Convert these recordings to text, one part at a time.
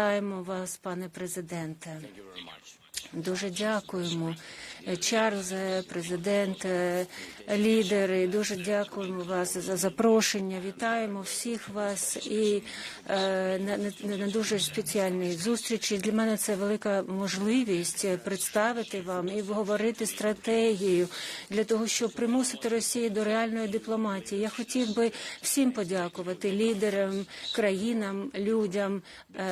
Вітаємо вас, пане президенте. Дуже дякуємо. Чарльзе, президенте, лідери. Дуже дякуємо вас за запрошення. Вітаємо всіх вас і е, на, на, на дуже спеціальній зустрічі. Для мене це велика можливість представити вам і говорити стратегію для того, щоб примусити Росію до реальної дипломатії. Я хотів би всім подякувати лідерам, країнам, людям е,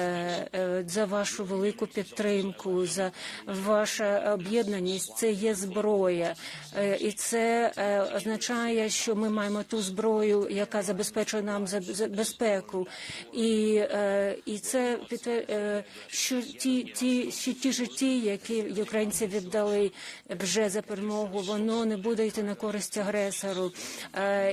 е, за вашу велику підтримку, за ваша об'єднаність. Це є зброя, Е, і це е, означає, що ми маємо ту зброю, яка забезпечує нам безпеку. І, е, і це що ті, ті, що ті житті, які українці віддали вже за перемогу, воно не буде йти на користь агресору.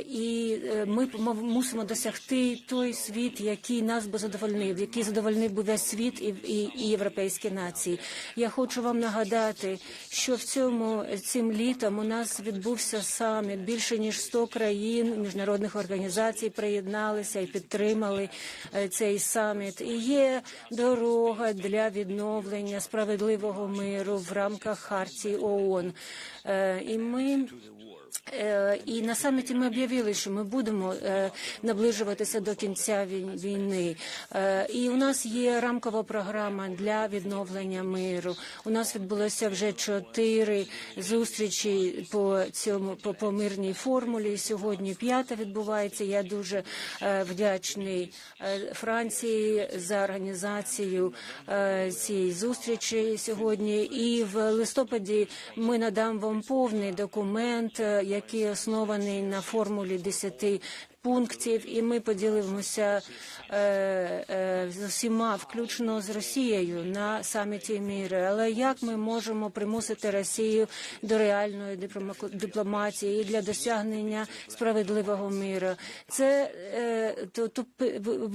І ми мусимо досягти той світ, який нас би задовольнив, який задовольнив би весь світ і, і, і європейські нації. Я хочу вам нагадати, що в цьому цим літом у нас відбувся саміт. Більше ніж 100 країн міжнародних організацій приєдналися і підтримали е, цей саміт. І є дорога для відновлення справедливого миру в рамках хартії ООН. Е, І ми І на саміті ми об'явили, що ми будемо е, наближуватися до кінця війни. Е, І у нас є рамкова програма для відновлення миру. У нас відбулося вже чотири зустрічі по цьому по, по мирній формулі. Сьогодні п'ята відбувається. Я дуже е, вдячний е, Франції за організацію е, цієї зустрічі сьогодні. І в листопаді ми надам вам повний документ, е, який оснований на формулі 10 пунктів, і ми поділимося е, е, з усіма, включно з Росією, на саміті міру. Але як ми можемо примусити Росію до реальної диплома- дипломатії для досягнення справедливого миру? Це е, то, то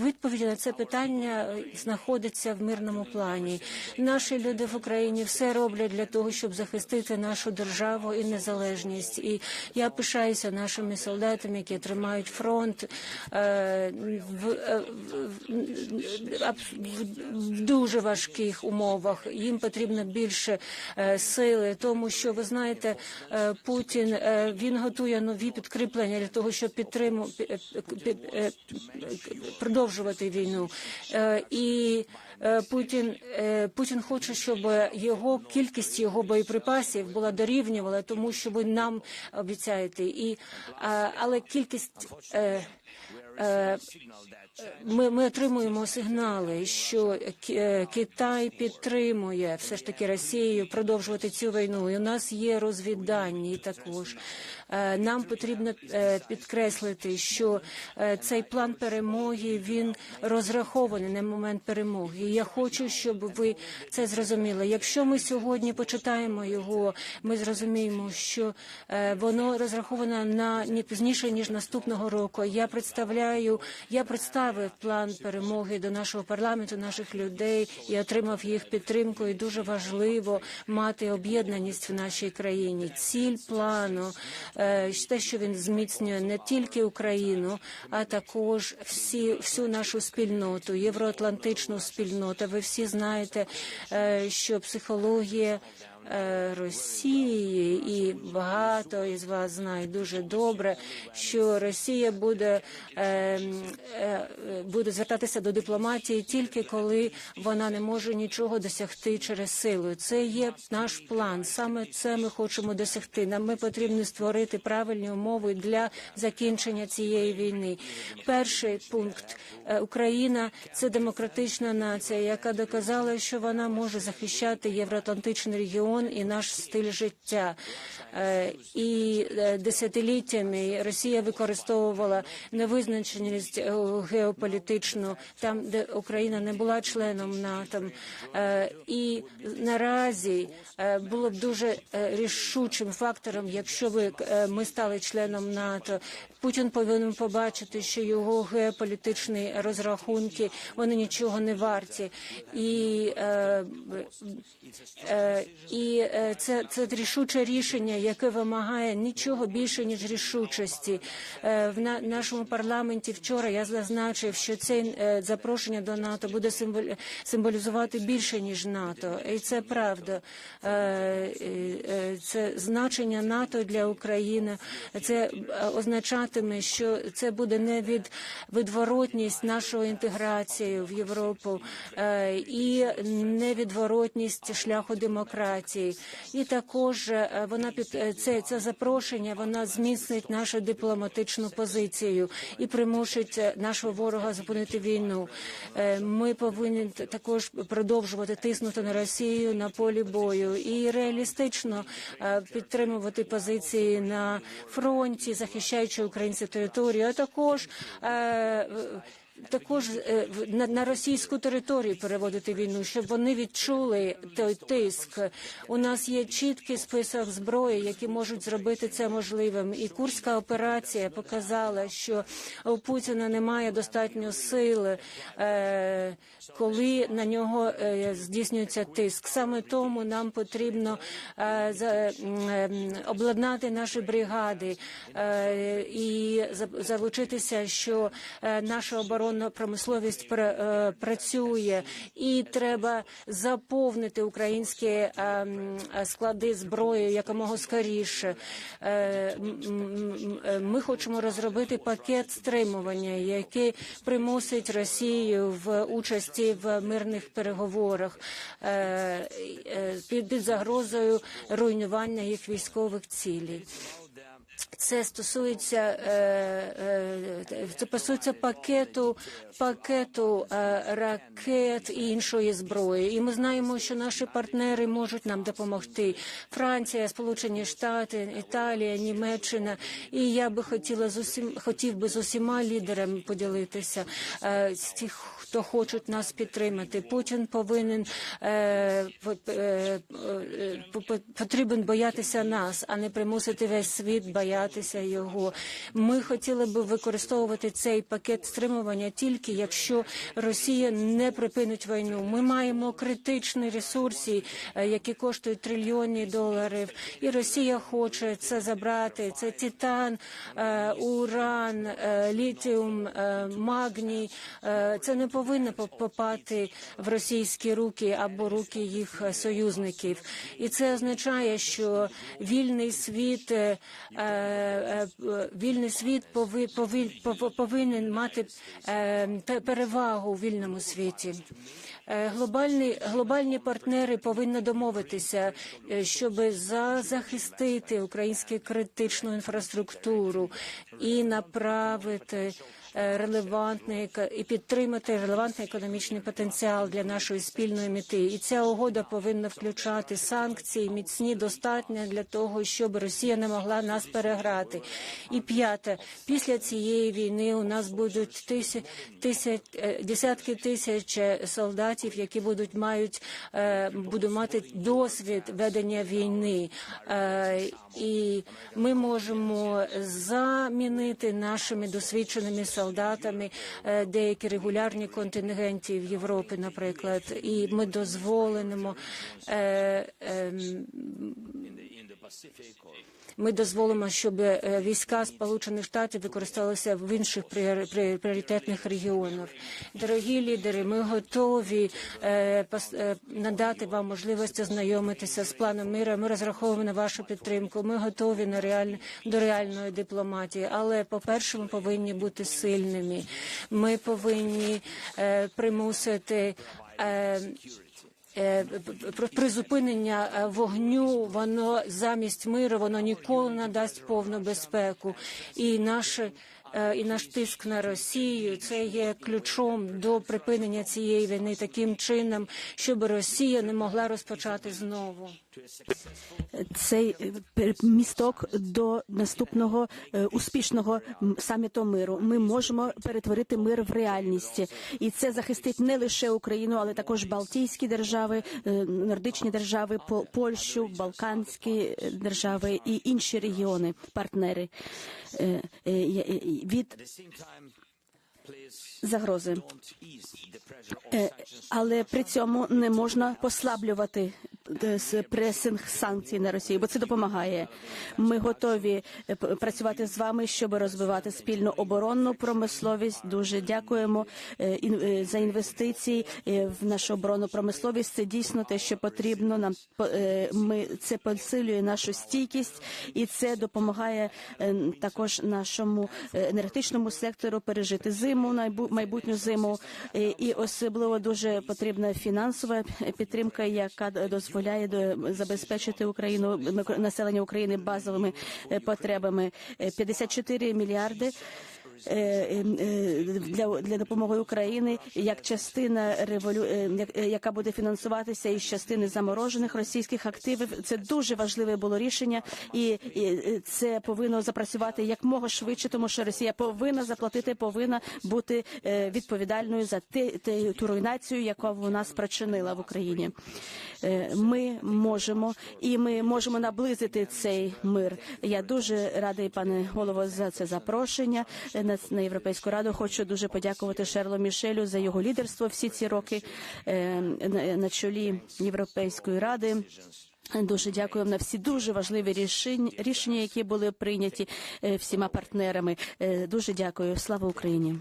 відповідь на це питання знаходиться в мирному плані. Наші люди в Україні все роблять для того, щоб захистити нашу державу і незалежність. І я пишаюся нашими солдатами, які тримають фронт е, в, е, в, в, дуже важких умовах. Їм потрібно більше е, сили, тому що ви знаєте, Путін він готує нові підкріплення для того, щоб підтримувати продовжувати війну. І Путін е, Путін хоче, щоб його кількість його боєприпасів була дорівнювала тому, що ви нам обіцяєте. І але кількість. Е, ми, ми отримуємо сигнали, що е, Китай підтримує все ж таки Росію продовжувати цю війну. І у нас є розвіддані також. Е, Нам потрібно підкреслити, що цей план перемоги він розрахований на момент перемоги. І я хочу, щоб ви це зрозуміли. Якщо ми сьогодні почитаємо його, ми зрозуміємо, що воно розраховано на не пізніше ніж наступного року. Я представляю, я представив план перемоги до нашого парламенту, наших людей і отримав їх підтримку. І дуже важливо мати об'єднаність в нашій країні. Ціль плану е, те, що він зміцнює не тільки Україну, а також всі всю нашу спільноту, євроатлантичну спільноту. Ви всі знаєте, е, що психологія. Е, Росії і багато із вас знають дуже добре, що Росія буде, е, е, буде звертатися до дипломатії тільки коли вона не може нічого досягти через силу. Це є наш план. Саме це ми хочемо досягти. Нам ми потрібно створити правильні умови для закінчення цієї війни. Перший пункт Україна це демократична нація, яка доказала, що вона може захищати євроатлантичний регіон і наш стиль життя. Е, І е, десятиліттями Росія використовувала невизначеність е, геополітичну там, де Україна не була членом НАТО. І наразі було б дуже рішучим фактором, якщо би ми стали членом НАТО. Путін повинен побачити, що його геополітичні розрахунки вони нічого не варті, і і е, це, це рішуче рішення, яке вимагає нічого більше ніж рішучості. Е, В на- нашому парламенті вчора я зазначив, що це е, запрошення до НАТО буде символ- символізувати більше ніж НАТО, і це правда. Це значення НАТО для України. Це означатиме, що це буде не від відворотність нашої інтеграції в Європу і невідворотність шляху демократії. І також е, вона під е, це, це запрошення. Вона зміцнить нашу дипломатичну позицію і примусить е, нашого ворога зупинити війну. Ми повинні також продовжувати тиснути на Росію на полі бою і реалістично підтримувати позиції на фронті, захищаючи українську територію, а також також е, на, на російську територію переводити війну, щоб вони відчули той тиск. У нас є чіткий список зброї, які можуть зробити це можливим. І курська операція показала, що у Путіна немає достатньо сили, е, коли на нього е, здійснюється тиск. Саме тому нам потрібно ем, обладнати наші бригади і залучитися, що наша оборонна промисловість е, працює, і треба заповнити українські е, склади зброї якомога скоріше. Е, Ми хочемо розробити пакет стримування, який примусить Росію в участі в мирних переговорах е, е, під загрозою руйнування їх військових цілей. Це стосується е, е, це стосується пакету пакету е, ракет і іншої зброї. І ми знаємо, що наші партнери можуть нам допомогти. Франція, Сполучені Штати, Італія, Німеччина. І я би хотіла з усім хотів би з усіма лідерами поділитися з тих, хто хочуть нас підтримати. Путін повинен по- по- потрібен боятися нас, а не примусити весь світ боятися його. Ми хотіли би використовувати цей пакет стримування тільки якщо Росія не припинить війну. Ми маємо критичні ресурси, е, які коштують трильйони доларів, і Росія хоче це забрати. Це титан, е, уран, е, літіум, магній. Це не повинно попати в російські руки або руки їх союзників. І це означає, що вільний світ, вільний світ пови- пови- повинен мати е, перевагу у вільному світі. Е, Глобальні, глобальні партнери повинні домовитися, е, щоб за, захистити українську критичну інфраструктуру і направити е, релевантний еко- і підтримати релевантний економічний потенціал для нашої спільної мети. І ця угода повинна включати санкції міцні, достатньо для того, щоб Росія не могла нас переграти. І п'яте, після цієї війни у нас будуть тисяч, тисяч, е, десятки тисяч е, солдатів, які будуть мають е, будуть мати досвід ведення війни. Е, І ми можемо замінити нашими досвідченими солдатами е, деякі регулярні контингенти в Європі, наприклад, і ми дозволимо. е, ем, ми дозволимо, щоб е, війська Сполучених Штатів використовувалися в інших пріор- пріоритетних регіонах. Дорогі лідери, ми готові е, е, надати вам можливість ознайомитися з планом миру. Ми розраховуємо на вашу підтримку. Ми готові на реаль... до реальної дипломатії. Але, по-перше, ми повинні бути сильними. Ми повинні примусити. Е, призупинення е, вогню, воно замість миру, воно ніколи не дасть повну безпеку. І наше е, і наш тиск на Росію це є ключом до припинення цієї війни таким чином, щоб Росія не могла розпочати знову. цей е, місток до наступного е, успішного саміту миру. Ми можемо перетворити мир в реальність, і це захистить не лише Україну, але також Балтійські держави, е, нордичні держави, По- Польщу, Балканські е, держави і інші регіони, партнери е, е, е, від загрози. Е, але при цьому не можна послаблювати пресинг санкцій на Росію, бо це допомагає. Ми готові е, працювати з вами, щоб розвивати спільну оборонну промисловість. Дуже дякуємо е, е, за інвестиції е, в нашу оборонну промисловість. Це дійсно те, що потрібно. Нам е, ми це посилює нашу стійкість, і це допомагає е, також нашому е, енергетичному сектору пережити зиму, майбутню зиму. Е, І особливо дуже потрібна фінансова підтримка, яка дозволяє до- забезпечити Україну населення України базовими е, потребами. Е, 54 мільярди. Е, е, е, для, для допомоги України як частина револю... е, як- яка буде фінансуватися із частини заморожених російських активів. Це дуже важливе було рішення, і, це повинно запрацювати якмога швидше, тому що Росія повинна заплатити, повинна бути відповідальною за те, те ту руйнацію, яку вона спричинила в Україні. Ми можемо і ми можемо наблизити цей мир. Я дуже радий, пане голово, за це запрошення е, на, європейську раду. Хочу дуже подякувати Шерло Мішелю за його лідерство всі ці роки е, на, чолі Європейської ради. Дуже дякую на всі дуже важливі рішень- рішення, які були прийняті е, всіма партнерами. Е, Дуже дякую. Слава Україні.